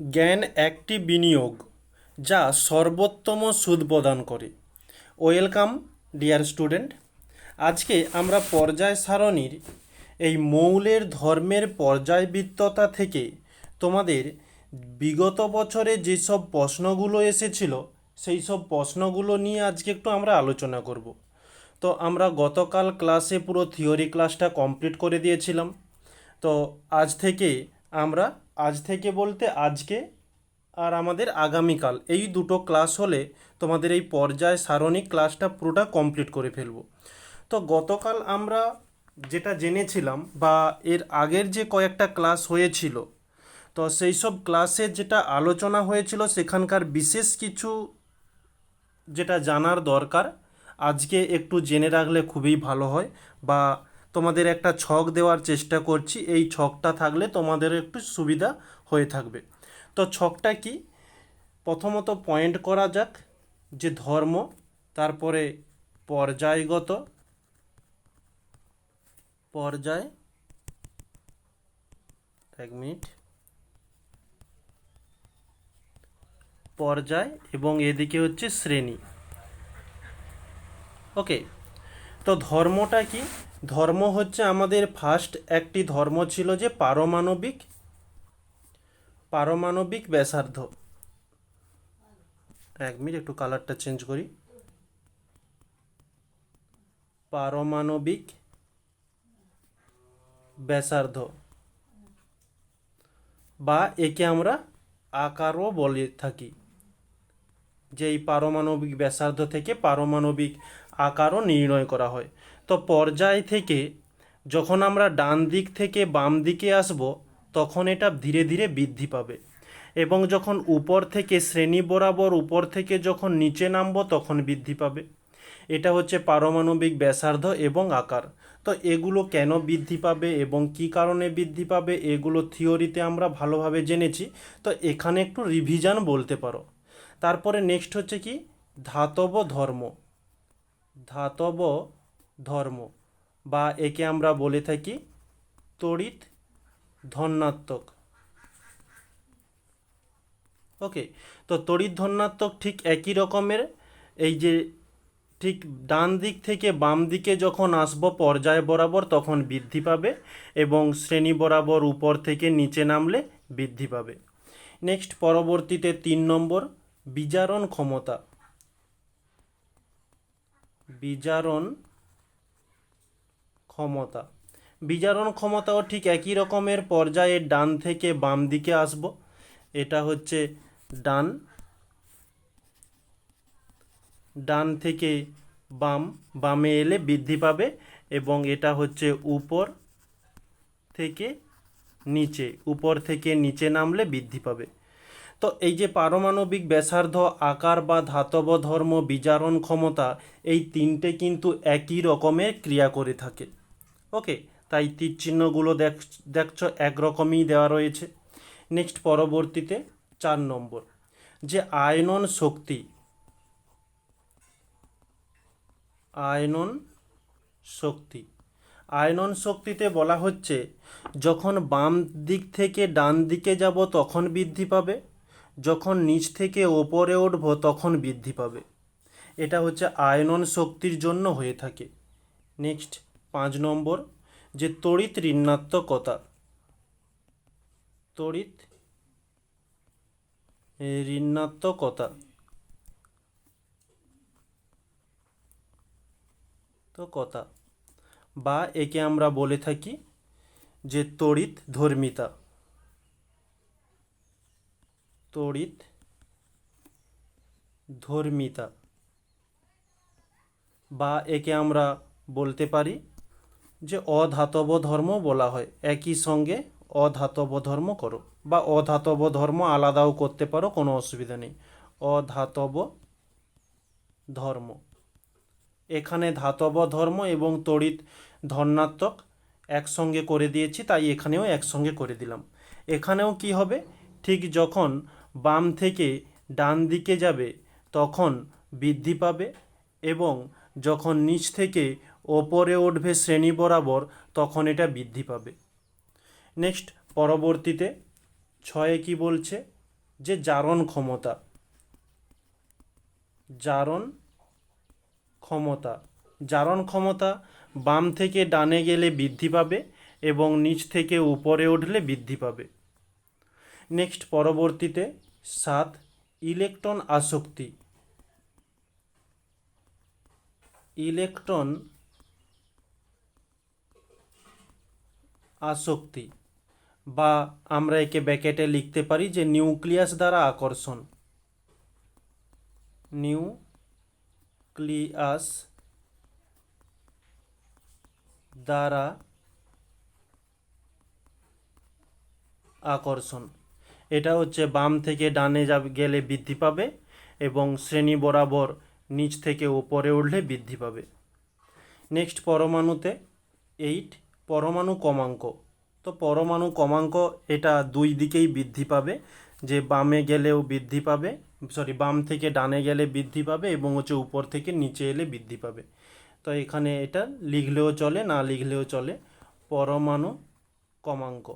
জ্ঞান একটি বিনিয়োগ যা সর্বোত্তম সুদ প্রদান করে। Welcome, dear student. আজকে আমরা পর্যায় সারণীর এই মৌলের ধর্মের পর্যায়বৃত্ততা থেকে তোমাদের বিগত বছরে যেসব প্রশ্নগুলো এসেছিল সেই সব প্রশ্নগুলো নিয়ে আজকে একটু আমরা আলোচনা করব। তো আমরা গতকাল ক্লাসে পুরো থিওরি ক্লাসটা কমপ্লিট করে দিয়েছিলাম। তো আজ থেকে আমরা আজ থেকে বলতে আজকে আর আমাদের আগামীকাল। এই দুটো ক্লাস হলে তোমাদের এই পর্যায় সারণিক ক্লাসটা পুরোটা কমপ্লিট করে ফেলব। তো গতকাল আমরা যেটা জেনেছিলাম বা এর আগের যে কয়েকটা ক্লাস হয়েছিল, তো সেই সব ক্লাসে যেটা আলোচনা হয়েছিল সেখানকার বিশেষ কিছু যেটা জানার দরকার, আজকে একটু জেনে রাখলে খুবই ভালো হয় বা তোমাদের একটা ছক দেওয়ার চেষ্টা করছি। এই ছকটা থাকলে তোমাদের একটু সুবিধা হয়ে থাকবে। তো ছকটা কি? প্রথমত পয়েন্ট করা যাক যে ধর্ম, তারপরে পর্যায়গত, পর্যায়, এক মিনিট, পর্যায় এবং এদিকে হচ্ছে শ্রেণি। ওকে তো ধর্মটা কি? ধর্ম হচ্ছে আমাদের ফার্স্ট একটি ধর্ম ছিল যে পারমাণবিক পারমাণবিক ব্যাসার্ধ। এক মিনিট, একটু কালারটা চেঞ্জ করি। পারমাণবিক ব্যাসার্ধ। বা একে আমরা আকারও বলে থাকি। যে এই পারমাণবিক ব্যাসার্ধ থেকে পারমাণবিক আকারও নির্ণয় করা হয়। তো পর্যায় থেকে যখন আমরা ডান দিক থেকে বাম দিকে আসব, তখন এটা ধীরে ধীরে বৃদ্ধি পাবে। এবং যখন উপর থেকে শ্রেণি বরাবর উপর থেকে যখন নিচে নামবো, তখন বৃদ্ধি পাবে। এটা হচ্ছে পারমাণবিক ব্যাসার্ধ এবং আকার। তো এগুলো কেন বৃদ্ধি পাবে এবং কি কারণে বৃদ্ধি পাবে, এগুলো থিওরিতে আমরা ভালোভাবে জেনেছি। তো এখানে একটু রিভিশন বলতে পারো। তারপরে নেক্সট হচ্ছে কি? ধাতব ধর্ম। ধাতব ধর্ম বা একে আমরা বলে থাকি তড়িৎ ধন্যাত্মক। ওকে, তো তড়িৎ ধন্যাত্মক ঠিক একই রকমের, এই যে ঠিক ডান দিক থেকে বাম দিকে যখন আসব পর্যায় বরাবর তখন বৃদ্ধি পাবে এবং শ্রেণি বরাবর উপর থেকে নিচে নামলে বৃদ্ধি পাবে। নেক্সট, পরবর্তীতে তিন নম্বর, বিজারণ ক্ষমতা। বিজারণ ক্ষমতা। বিজারণ ক্ষমতাও ঠিক একই রকমের, পর্যায়ে ডান থেকে বাম দিকে আসব। এটা হচ্ছে ডান। ডান থেকে বাম, বামে এলে বৃদ্ধি পাবে এবং এটা হচ্ছে উপর থেকে নিচে, উপর থেকে নিচে নামলে বৃদ্ধি পাবে। তো এই যে পারমাণবিক ব্যাসার্ধ, আকার বা ধাতব ধর্ম, বিজারণ ক্ষমতা, এই তিনটে কিন্তু একই রকমের ক্রিয়া করে থাকে। ওকে তাই তীর চিহ্নগুলো দেখ, দেখছ, একরকমই দেওয়া রয়েছে। নেক্সট পরবর্তীতে চার নম্বর। যে আয়নন শক্তি আয়নন শক্তি, আয়নন শক্তিতে বলা হচ্ছে, যখন বাম দিক থেকে ডান দিকে যাব তখন বৃদ্ধি পাবে, যখন নিচ থেকে ওপরে উঠব তখন বৃদ্ধি পাবে। এটা হচ্ছে আয়নন শক্তির জন্য হয়ে থাকে। নেক্সট পাঁচ নম্বর, যে তড়িৎ ঋণাত্মকতা। তড়িৎ ঋণাত্মকতা। কথা বা একে আমরা বলে থাকি যে তড়িৎ ধর্মিতা। তড়িৎ ধর্মিতা। বা একে আমরা বলতে পারি যে অধাতব ধর্ম বলা হয়, একই সঙ্গে অধাতব ধর্ম করো বা অধাতব ধর্ম আলাদাও করতে পারো, কোনো অসুবিধা নেই। অধাতব ধর্ম। এখানে ধাতব ধর্ম এবং তড়িৎ ধর্নাত্মক একসঙ্গে করে দিয়েছি, তাই এখানেও একসঙ্গে করে দিলাম। এখানেও কি হবে? ঠিক যখন বাম থেকে ডান দিকে যাবে, তখন বৃদ্ধি পাবে এবং যখন নিচ থেকে ওপরে উঠবে শ্রেণি বরাবর, তখন এটা বৃদ্ধি পাবে। নেক্সট, পরবর্তীতে ছয়ে কি বলছে? যে জারণ ক্ষমতা। জারণ ক্ষমতা। জারণ ক্ষমতা বাম থেকে ডানে গেলে বৃদ্ধি পাবে এবং নিচ থেকে উপরে উঠলে বৃদ্ধি পাবে। নেক্সট, পরবর্তীতে সাত, ইলেকট্রন আসক্তি। ইলেকট্রন আসক্তি বা আমরা একে ব্যাকেটে লিখতে পারি যে নিউক্লিয়াস দ্বারা আকর্ষণ। নিউক্লিয়াস দ্বারা আকর্ষণ। এটা হচ্ছে বাম থেকে ডানে যাবে গেলে বৃদ্ধি পাবে এবং শ্রেণি বরাবর নিচ থেকে উপরে উঠলে বৃদ্ধি পাবে। নেক্সট পরমাণুতে এইট পরমাণু কমাঙ্ক। তো পরমাণু কমাঙ্ক এটা দুই দিকেই বৃদ্ধি পাবে। যে বামে গেলেও বৃদ্ধি পাবে সরি বাম থেকে ডানে গেলে বৃদ্ধি পাবে এবং হচ্ছে উপর থেকে নিচে এলে বৃদ্ধি পাবে। তো এখানে এটা লিখলেও চলে, না লিখলেও চলে, পরমাণু কমাঙ্ক।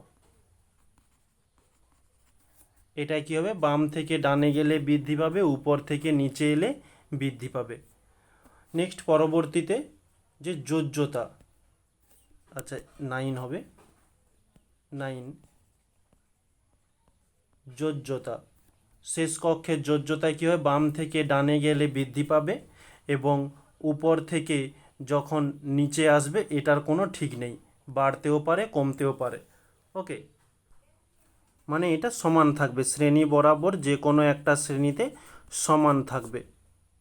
এটা কি হবে? বাম থেকে ডানে গেলে বৃদ্ধি পাবে, উপর থেকে নিচে এলে বৃদ্ধি পাবে। নেক্সট পরবর্তীতে যে যোজ্যতা আচ্ছা নাইন হবে। নাইন যোজ্যতা শেষ কক্ষের যোজ্যতায় কী হয়? বাম থেকে ডানে গেলে বৃদ্ধি পাবে এবং উপর থেকে যখন নিচে আসবে, এটার কোনো ঠিক নেই। বাড়তেও পারে, কমতেও পারে। ওকে। মানে এটা সমান থাকবে। শ্রেণি বরাবর যে কোনো একটা শ্রেণীতে সমান থাকবে।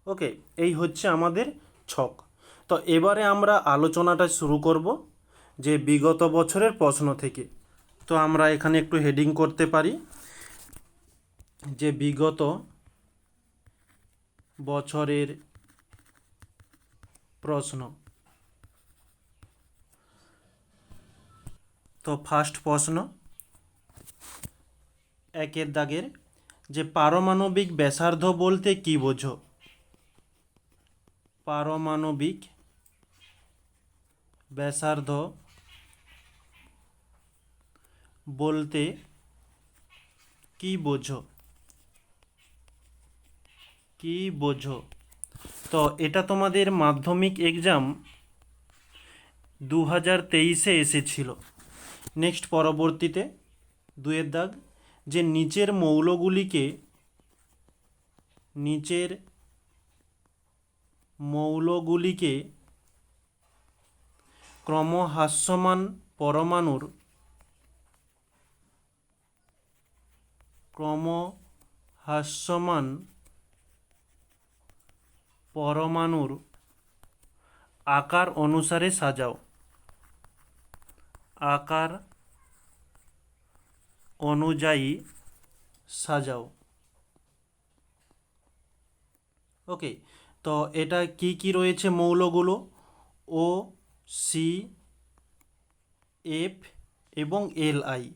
ওকে, এই হচ্ছে আমাদের ছক। তো এবারে আমরা আলোচনাটা শুরু করব। যে বিগত বছরের প্রশ্ন থেকে। তো আমরা এখানে একটু হেডিং করতে পারি। যে বিগত বছরের প্রশ্ন। তো ফার্স্ট প্রশ্ন। একের দাগের, যে পারমাণবিক ব্যাসার্ধ বলতে কি বোঝো? পারমাণবিক ব্যাসার্ধ বলতে কি বোঝো? কি বোঝো? তো এটা তোমাদের মাধ্যমিক এক্সাম দু হাজার তেইশে এসেছিল। নেক্সট পরবর্তীতে দুয়ের দাগ, যে নিচের মৌলগুলিকে নিচের মৌলগুলিকে ক্রমহাস্যমান পরমাণুর ক্রমহাস্যমান পরমাণুর আকার অনুসারে সাজাও। আকার অনুযায়ী সাজাও। ওকে তো এটা কি কি রয়েছে মৌলগুলো? ও সি এফ এবং এল আই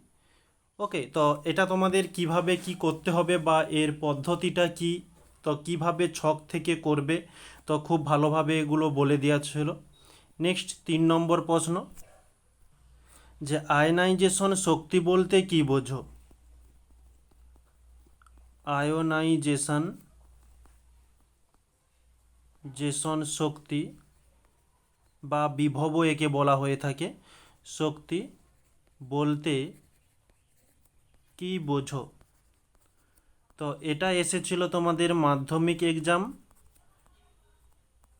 ওকে তো এটা তোমাদের কীভাবে কি করতে হবে বা এর পদ্ধতিটা কি? তো কীভাবে ছক থেকে করবে? তো খুব ভালোভাবে এগুলো বলে দেওয়া ছিল। নেক্সট তিন নম্বর প্রশ্ন। যে আয়নাইজেশন শক্তি বলতে কি বোঝো? আয়োনাইজেশন জেসন শক্তি বা বিভব একে বলা হয়ে থাকে। শক্তি বলতে কি বোঝো। তো এটা এসেছিল তোমাদের মাধ্যমিক এক্সাম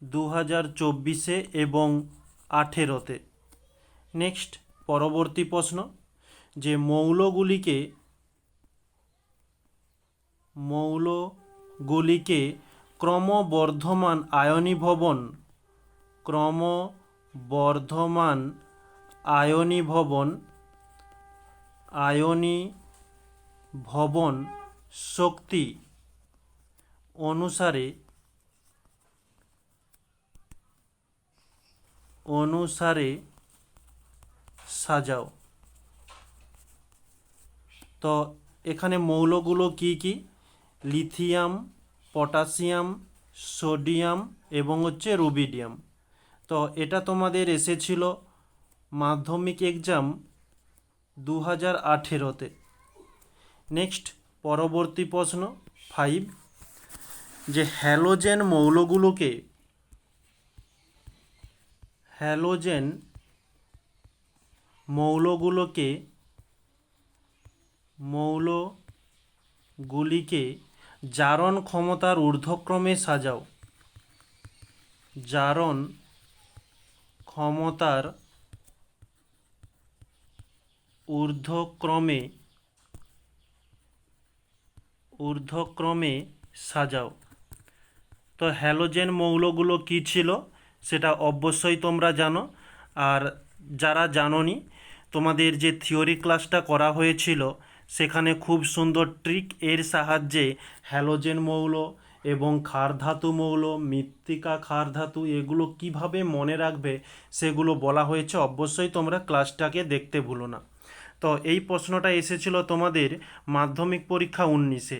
দু হাজার চব্বিশে এবং আঠেরোতে। নেক্সট পরবর্তী প্রশ্ন, যে মৌলগুলিকে মৌলগুলিকে ক্রমবর্ধমান আয়নীভবন ক্রমবর্ধমান আয়নীভবন আয়নী ভবন শক্তি অনুসারে অনুসারে সাজাও। তো এখানে মৌলগুলো কি কি? লিথিয়াম, পটাশিয়াম, সোডিয়াম এবং হচ্ছে রুবিডিয়াম। তো এটা তোমাদের এসেছিল মাধ্যমিক এক্সাম দু হাজার আঠেরোতে। নেক্সট পরবর্তী প্রশ্ন ফাইভ যে হ্যালোজেন মৌলগুলোকে হ্যালোজেন মৌলগুলোকে মৌলগুলিকে জারণ ক্ষমতার ঊর্ধ্বক্রমে সাজাও। জারণ ক্ষমতার ঊর্ধ্বক্রমে ঊর্ধ্বক্রমে সাজাও। তো হ্যালোজেন মৌলগুলো কী ছিল? সেটা অবশ্যই তোমরা জানো। আর যারা জানোনি, তোমাদের যে থিওরি ক্লাসটা করা হয়েছিল, সেখানে খুব সুন্দর ট্রিক এর সাহায্যে হ্যালোজেন মৌল এবং ক্ষার ধাতু মৌল, মৃত্তিকা ক্ষার ধাতু এগুলো কীভাবে মনে রাখবে, সেগুলো বলা হয়েছে। অবশ্যই তোমরা ক্লাসটাকে দেখতে ভুলো না। তো এই প্রশ্নটা এসেছিল তোমাদের মাধ্যমিক পরীক্ষা উনিশে।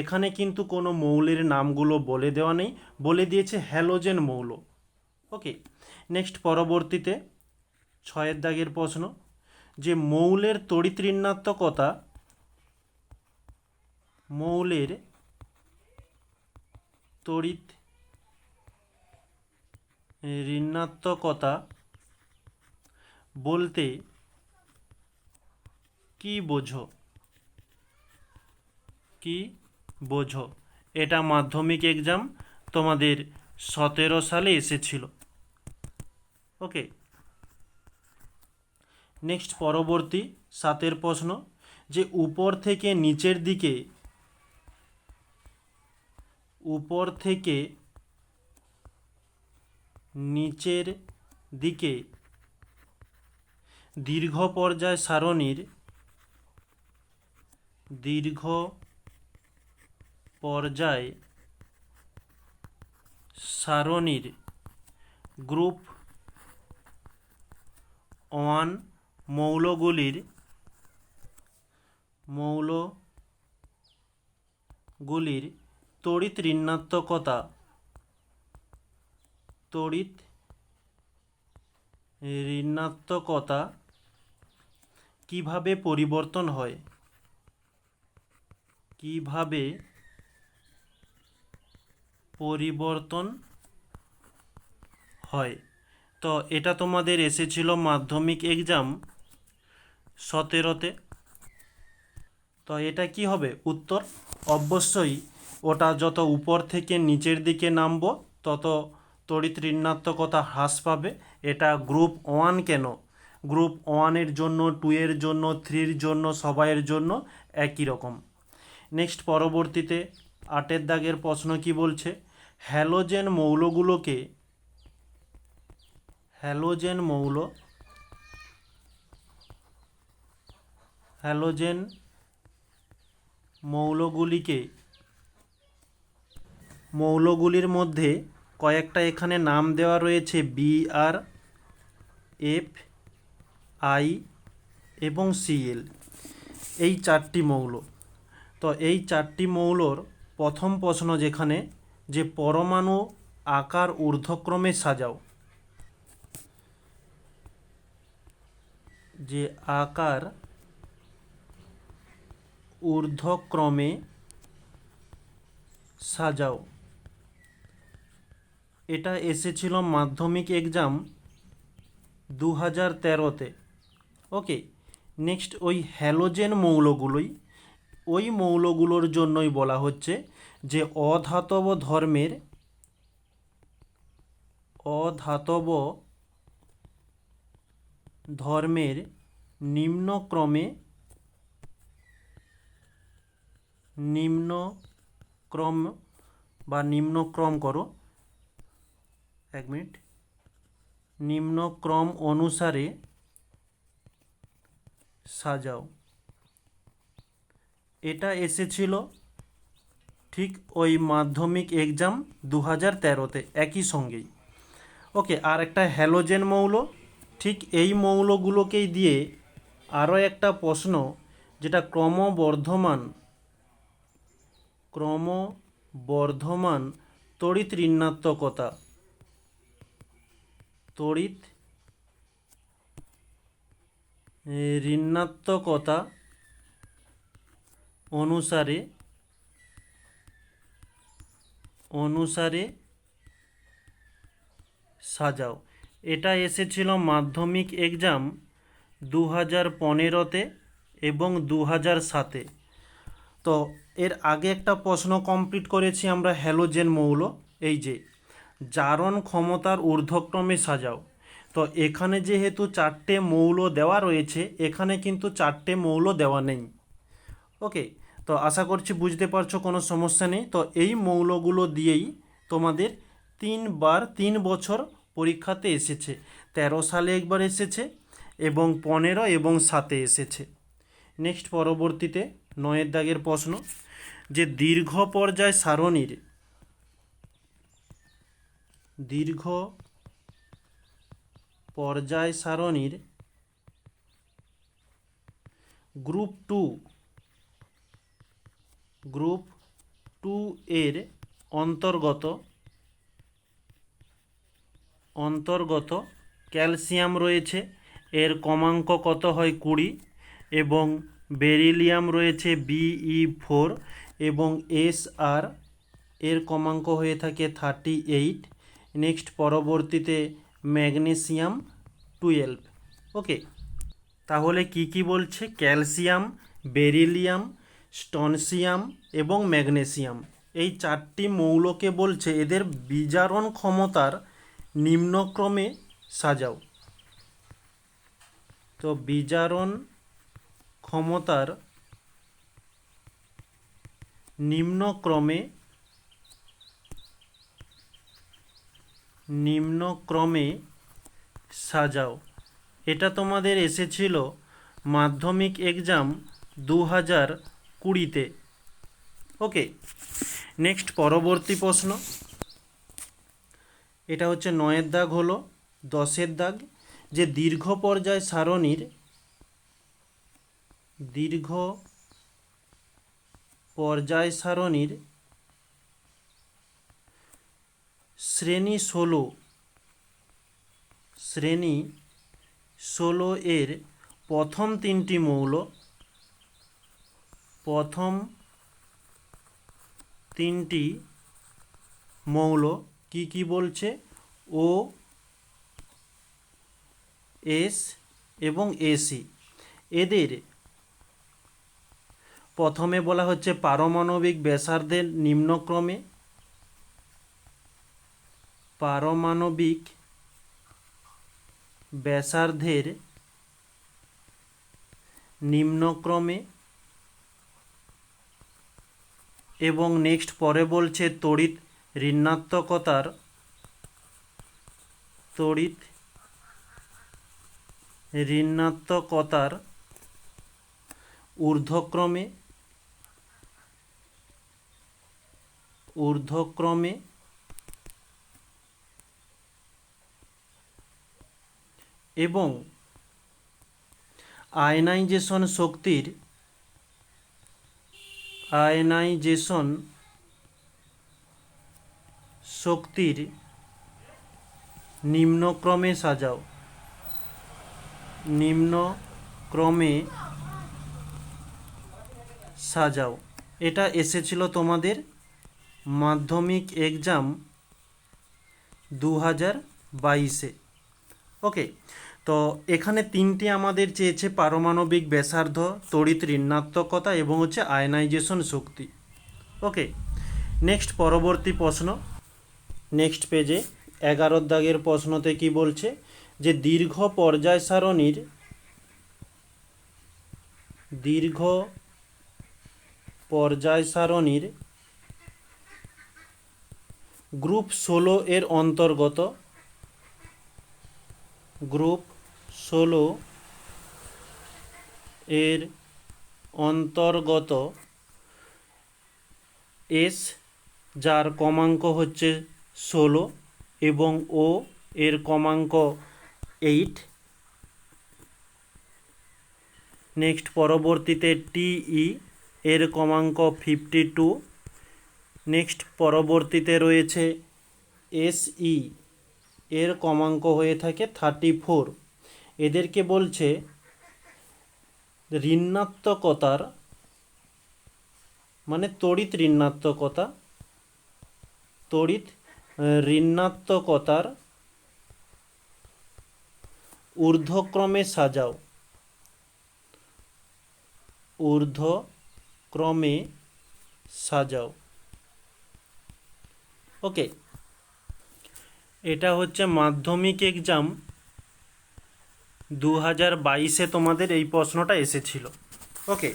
এখানে কিন্তু কোনো মৌলের নামগুলো বলে দেওয়া নেই, বলে দিয়েছে হ্যালোজেন মৌল। ওকে, নেক্সট পরবর্তীতে ছয়ের দাগের প্রশ্ন, যে মৌলের তড়িৎ ঋণাত্মকতা মৌলের তড়িৎ ঋণাত্মকতা বলতে কি বোঝো? কি বোঝো? এটা মাধ্যমিক এক্সাম তোমাদের সতেরো সালে এসেছিল। ওকে। নেক্সট, পরবর্তী সাতের প্রশ্ন। যে উপর থেকে নিচের দিকে, উপর থেকে নিচের দিকে দীর্ঘ পর্যায় সারণীর দীর্ঘ পর্যায় সারণীর গ্রুপ ওয়ান মৌলগুলির মৌলগুলির তড়িৎ ঋণাত্মকতা তড়িৎ ঋণাত্মকতা কীভাবে পরিবর্তন হয়? কীভাবে পরিবর্তন হয়? তো এটা তোমাদের এসেছিল মাধ্যমিক এক্সাম সতেরোতে। তো এটা কি হবে? উত্তর, অবশ্যই ওটা যত উপর থেকে নিচের দিকে নামবো, তত তড়িৎ ঋণাত্মকতা হ্রাস পাবে। এটা গ্রুপ ওয়ান কেন? গ্রুপ ওয়ানের জন্য টু এর জন্য থ্রির জন্য, সবাইয়ের জন্য একই রকম। নেক্সট পরবর্তীতে আটের দাগের প্রশ্ন কি বলছে? হ্যালোজেন মৌলগুলোকে হ্যালোজেন মৌল হ্যালোজেন মৌলগুলিকে মৌলগুলির মধ্যে কয়েকটা এখানে নাম দেওয়া রয়েছে বি আর এফ আই এবং সিএল এই চারটি মৌল। তো এই চারটি মৌলর প্রথম প্রশ্ন যেখানে যে পরমাণু আকার ঊর্ধ্বক্রমে সাজাও। যে আকার ঊর্ধ্বক্রমে সাজাও। এটা এসেছিল মাধ্যমিক এক্সাম দু হাজার তেরোতে। ওকে, নেক্সট ওই হ্যালোজেন মৌলগুলোই ওই মৌলগুলোর জন্যই বলা হচ্ছে যে অধাতব ধর্মের অধাতব ধর্মের নিম্নক্রমে নিম্নক্রম বা নিম্নক্রম করো। এক মিনিট। নিম্নক্রম অনুসারে সাজাও। এটা এসেছিল ঠিক ওই মাধ্যমিক এক্সাম দু হাজার তেরোতে, একই সঙ্গেই। ওকে আর একটা হ্যালোজেন মৌল, ঠিক এই মৌলগুলোকেই দিয়ে আরও একটা প্রশ্ন যেটা ক্রমবর্ধমান ক্রমবর্ধমান তড়িৎ ঋণাত্মকতা তড়িৎ ঋণাত্মকতা অনুসারে অনুসারে সাজাও। এটা এসেছিল মাধ্যমিক এক্সাম দু হাজার পনেরোতে এবং দু হাজার সাতে। তো এর আগে একটা প্রশ্ন কমপ্লিট করেছি আমরা হ্যালোজেন মৌল, এই যে, জারণ ক্ষমতার ঊর্ধ্বক্রমে সাজাও। তো এখানে যেহেতু চারটে মৌল দেওয়া রয়েছে, এখানে কিন্তু চারটে মৌল দেওয়া নেই। ওকে তো আশা করছি বুঝতে পারছ, কোনো সমস্যা নেই। তো এই মৌলগুলো দিয়েই তোমাদের তিনবার তিন বছর পরীক্ষাতে এসেছে। তেরো সালে একবার এসেছে এবং পনেরো এবং সাতে এসেছে। নেক্সট পরবর্তীতে নয়ের দাগের প্রশ্ন, যে দীর্ঘ পর্যায় সারণীর দীর্ঘ পর্যায় সারণীর গ্রুপ টু গ্রুপ টু এর অন্তর্গত অন্তর্গত ক্যালসিয়াম রয়েছে, এর কমাঙ্ক কত হয় কুড়ি, এবং বেরিলিয়াম রয়েছে বিই ফোর, এবং এস আর, এর কমাঙ্ক হয়ে থাকে থার্টি এইট, নেক্সট পরবর্তীতে ম্যাগনেসিয়াম টুয়েলভ। ওকে, তাহলে কি কি বলছে? ক্যালসিয়াম, বেরিলিয়াম স্টনসিয়াম এবং ম্যাগনেসিয়াম। এই চারটি মৌলকে বলছে এদের বিজারণ ক্ষমতার নিম্নক্রমে সাজাও। তো বিজারণ ক্ষমতার নিম্নক্রমে নিম্নক্রমে সাজাও। এটা তোমাদের এসেছিল মাধ্যমিক এক্সাম দু হাজার কুড়িতে। ওকে নেক্সট পরবর্তী প্রশ্ন। এটা হচ্ছে নয়ের দাগ হলো, দশের দাগ। যে দীর্ঘ পর্যায় সারণীর, দীর্ঘ পর্যায় সারণীর শ্রেণি ষোলো শ্রেণি ষোলো এর প্রথম তিনটি মৌল প্রথম তিনটি মৌল কি কি বলছে? ও, এস এবং এসি। এদের প্রথমে বলা হচ্ছে পারমাণবিক ব্যাসার্ধের নিম্নক্রমে। পারমাণবিক ব্যাসার্ধের নিম্নক্রমে। এবং নেক্সট পরে বলছে তড়িৎ ঋণাত্মকতার তড়িৎ ঋণাত্মকতার ঊর্ধ্বক্রমে ঊর্ধ্বক্রমে এবং আয়নাইজেশন শক্তির আয়নাইজেশন শক্তির নিম্নক্রমে সাজাও। নিম্নক্রমে সাজাও। এটা এসেছিল তোমাদের মাধ্যমিক এক্সাম দু হাজার বাইশে। ওকে তো এখানে তিনটি আমাদের চেয়েছে পারমাণবিক ব্যাসার্ধ, তড়িৎ ঋণাত্মকতা এবং হচ্ছে আয়নাইজেশন শক্তি। ওকে, নেক্সট পরবর্তী প্রশ্ন। নেক্সট পেজে এগারো দাগের প্রশ্নতে কি বলছে? যে দীর্ঘ পর্যায় সারণীর দীর্ঘ পর্যায় সারণীর গ্রুপ ষোলো এর অন্তর্গত, গ্রুপ ষোলো এর অন্তর্গত এস, যার কমাঙ্ক হচ্ছে ষোলো এবং ও এর কমাঙ্ক এইট। নেক্সট পরবর্তীতে টিই এর কমাঙ্ক ফিফটি টু। নেক্সট পরবর্তীতে রয়েছে এসই, এর কমাঙ্ক হয়ে থাকে থার্টি ফোর। এদেরকে বলছে ঋণাত্মকতার মানে তড়িৎ ঋণাত্মকতা, তড়িৎ ঋণাত্মকতার ঊর্ধ্বক্রমে সাজাও। ঊর্ধ্বক্রমে সাজাও। ওকে। এটা হচ্ছে মাধ্যমিক এক্সাম দু হাজার বাইশে তোমাদের এই প্রশ্নটা এসেছিল। ওকে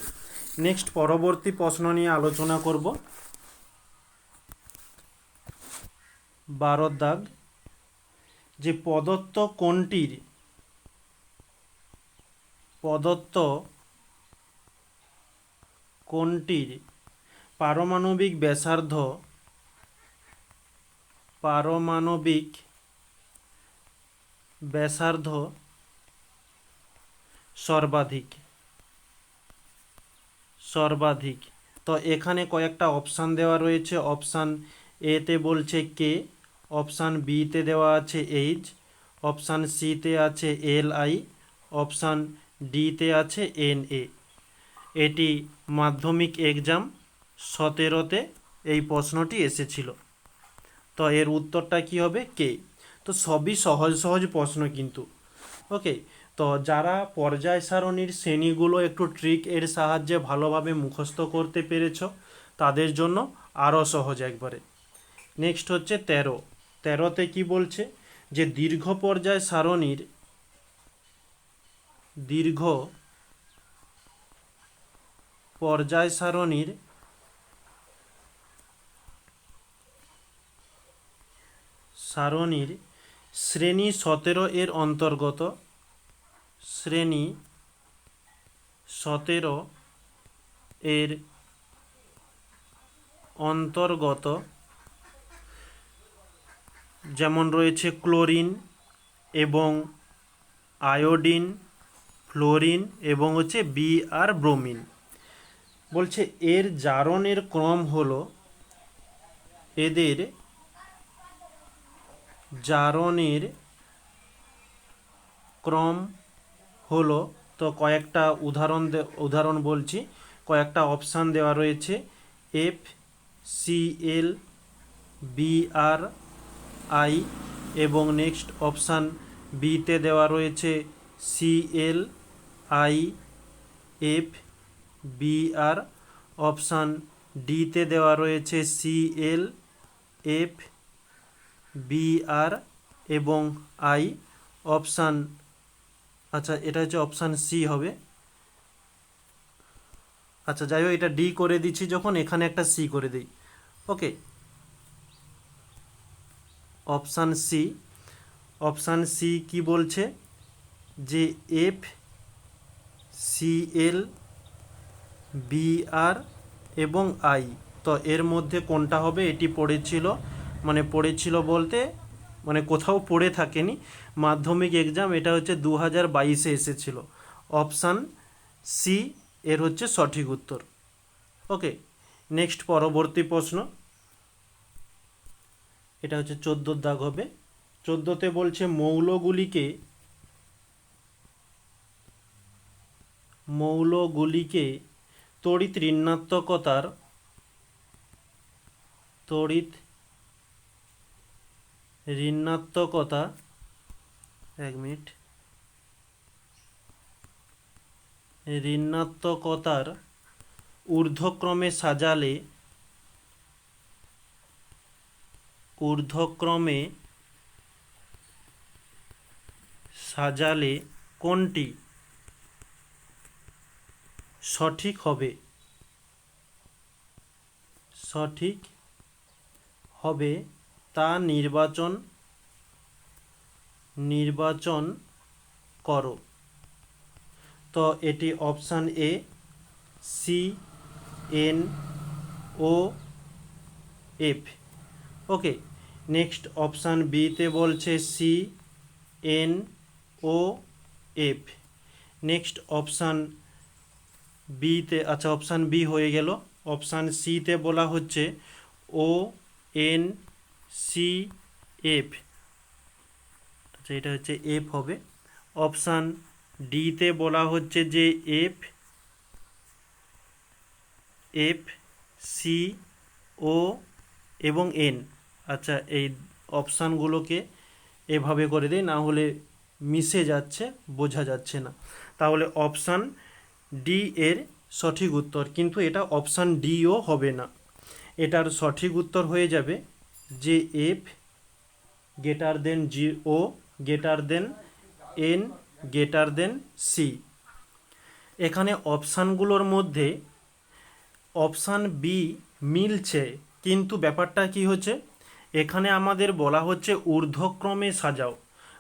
নেক্সট পরবর্তী প্রশ্ন নিয়ে আলোচনা করব। বারো দাগ, যে প্রদত্ত কোনটির প্রদত্ত কোনটির পারমাণবিক ব্যাসার্ধ পারমাণবিক ব্যাসার্ধ সর্বাধিক। সর্বাধিক। তো এখানে কয়েকটা অপশান দেওয়া রয়েছে। অপশান এতে বলছে কে অপশান বিতে দেওয়া আছে এইচ অপশান সিতে আছে এল আই অপশান ডিতে আছে এন এ এটি মাধ্যমিক এক্সাম সতেরোতে এই প্রশ্নটি এসেছিল। তো এর উত্তরটা কি হবে? কে তো সবই সহজ সহজ প্রশ্ন কিন্তু। ওকে তো যারা পর্যায় সারণীর শ্রেণীগুলো একটু ট্রিক এর সাহায্যে ভালোভাবে মুখস্থ করতে পেরেছ, তাদের জন্য আরও সহজ একবারে। নেক্সট হচ্ছে তেরো। তেরোতে কি বলছে? যে দীর্ঘ পর্যায় সারণীর দীর্ঘ পর্যায় সারণীর সারণীর শ্রেণি সতেরো এর অন্তর্গত শ্রেণি সতেরো এর অন্তর্গত। যেমন রয়েছে ক্লোরিন এবং আয়োডিন, ফ্লোরিন এবং হচ্ছে বি আর ব্রোমিন। বলছে এর জারণের ক্রম হলো এদের জারণের ক্রম হলো। তো কয়েকটা উদাহরণ উদাহরণ বলছি। কয়েকটা অপশান দেওয়া রয়েছে। F C L B R I এবং নেক্সট অপশান বিতে দেওয়া রয়েছে C L I F B R option ডিতে দেওয়া রয়েছে C L F B R এবং আই অপশান আচ্ছা এটা হচ্ছে অপশান সি হবে। আচ্ছা যাই হোক, এটা ডি করে দিচ্ছি যখন, এখানে একটা সি করে দিই। Okay option C option C কি বলছে? যে F C L B R এবং আই তো এর মধ্যে কোনটা হবে? এটি পড়েছিল মানে পড়েছিল বলতে মানে কোথাও পড়ে থাকেনি। মাধ্যমিক এক্সাম এটা হচ্ছে দু হাজার বাইশে এসেছিল। অপশান সি এর হচ্ছে সঠিক উত্তর। ওকে নেক্সট পরবর্তী প্রশ্ন। এটা হচ্ছে চোদ্দোর দাগ হবে। চোদ্দোতে বলছে মৌলগুলিকে মৌলগুলিকে তড়িৎ ঋণাত্মকতার তড়িৎ ঋণাত্মকতা এক মিনিট ঋণাত্মকতার ঊর্ধ্বক্রমে সাজালে ঊর্ধ্বক্রমে সাজালে কোনটি সঠিক হবে? সঠিক হবে তা নির্বাচন নির্বাচন করো। তো এটি option A C N O F okay next option বিতে বলছে C N O F next option বিতে আচ্ছা অপশান বি হয়ে গেল। অপশান সিতে বলা হচ্ছে ও এন সি এফ। আচ্ছা এটা হচ্ছে এফ হবে। অপশান ডিতে বলা হচ্ছে যে এফ এফ, সি, ও এবং এন। আচ্ছা এই অপশানগুলোকে এভাবে করে দিই, না হলে মিশে যাচ্ছে, বোঝা যাচ্ছে না। তাহলে অপশান ডি এর সঠিক উত্তর, কিন্তু এটা অপশান ডিও হবে না। এটার সঠিক উত্তর হয়ে যাবে যে F greater then G O greater then N greater then C. এখানে অপশানগুলোর মধ্যে অপশান বি মিলছে, কিন্তু ব্যাপারটা কি হচ্ছে? এখানে আমাদের বলা হচ্ছে ঊর্ধ্বক্রমে সাজাও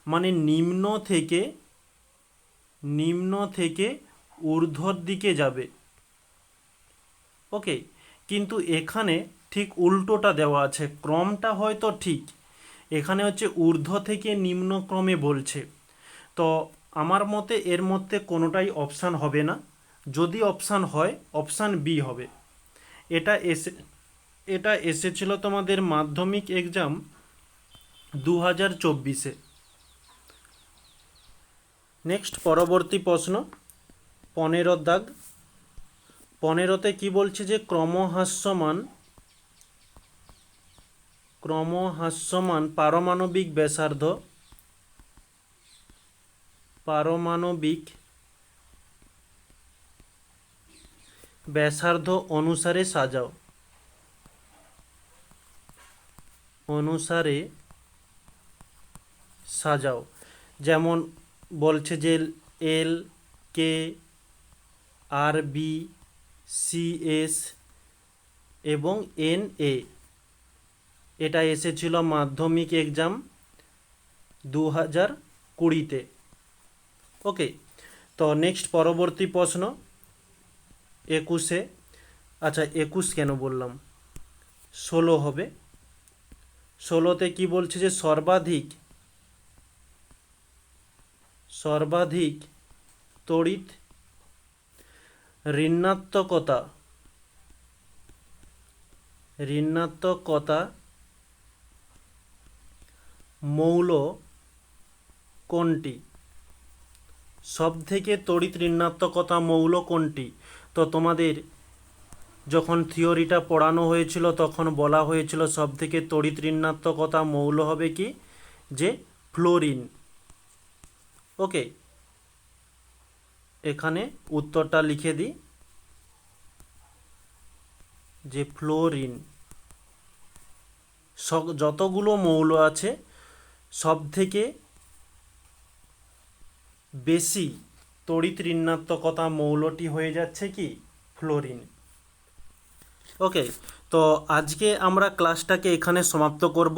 মানে নিম্ন থেকে নিম্ন থেকে ঊর্ধ্বর দিকে যাবে। ওকে, কিন্তু এখানে ঠিক উল্টোটা দেওয়া আছে। ক্রমটা হয়তো ঠিক। এখানে হচ্ছে ঊর্ধ্ব থেকে নিম্ন ক্রমে বলছে। তো আমার মতে এর মধ্যে কোনোটাই অপশান হবে না। যদি অপশান হয় অপশান বি হবে। এটা এসে, এটা এসেছিল তোমাদের মাধ্যমিক এক্সাম দু হাজার চব্বিশে। নেক্সট পরবর্তী প্রশ্ন, পনেরো দাগ। পনেরোতে কি বলছে যে ক্রমহাস্যমান ক্রমহাস্যমান পারমাণবিক ব্যাসার্ধ পারমাণবিক ব্যাসার্ধ অনুসারে সাজাও। অনুসারে সাজাও। যেমন বলছে যে L, K, R, B, C, S এবং এন, এ। এটা এসেছিল মাধ্যমিক এক্সাম দু হাজার কুড়িতে। ওকে তো নেক্সট পরবর্তী প্রশ্ন, একুশে। আচ্ছা একুশ কেন বললাম? ষোলো হবে। ষোলোতে কি বলছে যে সর্বাধিক সর্বাধিক তড়িৎ ঋণাত্মকতা ঋণাত্মকতা মৌল কোনটি? সব থেকে তড়িৎ ঋণাত্মকতা মৌল কোনটি? তো তোমাদের যখন থিওরিটা পড়ানো হয়েছিল, তখন বলা হয়েছিল সব থেকে তড়িৎ ঋণাত্মকতা মৌল হবে কি? যে ফ্লোরিন। ওকে, এখানে উত্তরটা লিখে দিই। যে ফ্লোরিন। যতগুলো মৌল আছে সব থেকে বেশি তড়িৎ ঋণাত্মকতা মৌলটি হয়ে যাচ্ছে কি? ফ্লোরিন। ওকে, তো আজকে আমরা ক্লাসটাকে এখানে সমাপ্ত করব।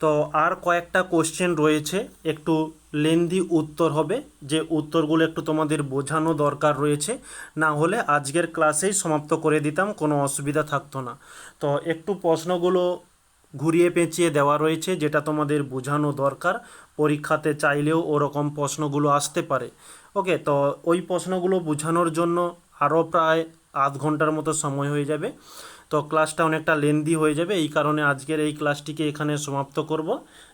তো আর কয়েকটা কোশ্চেন রয়েছে, একটু লেন্দি উত্তর হবে, যে উত্তরগুলো একটু তোমাদের বোঝানো দরকার রয়েছে। না হলে আজকের ক্লাসেই সমাপ্ত করে দিতাম, কোনো অসুবিধা থাকতো না। তো একটু প্রশ্নগুলো ঘুরিয়ে পেঁচিয়ে দেওয়া রয়েছে, যেটা তোমাদের বোঝানো দরকার। পরীক্ষাতে চাইলেও ওরকম প্রশ্নগুলো আসতে পারে। ওকে তো ওই প্রশ্নগুলো বোঝানোর জন্য আরও প্রায় আধ ঘণ্টার মতো সময় হয়ে যাবে। তো ক্লাসটা অনেকটা লেন্দি হয়ে যাবে, এই কারণে আজকের এই ক্লাসটিকে এখানে সমাপ্ত করব।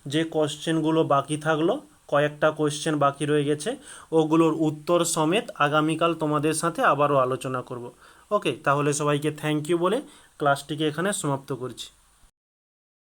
যে কোশ্চেনগুলো বাকি থাকল, কয়েকটা কোশ্চেন বাকি রয়ে গেছে, ওগুলোর উত্তর সমেত আগামীকাল তোমাদের সাথে আবারও আলোচনা করব। ওকে তাহলে সবাইকে থ্যাংক ইউ বলে ক্লাসটিকে এখানে সমাপ্ত করছি।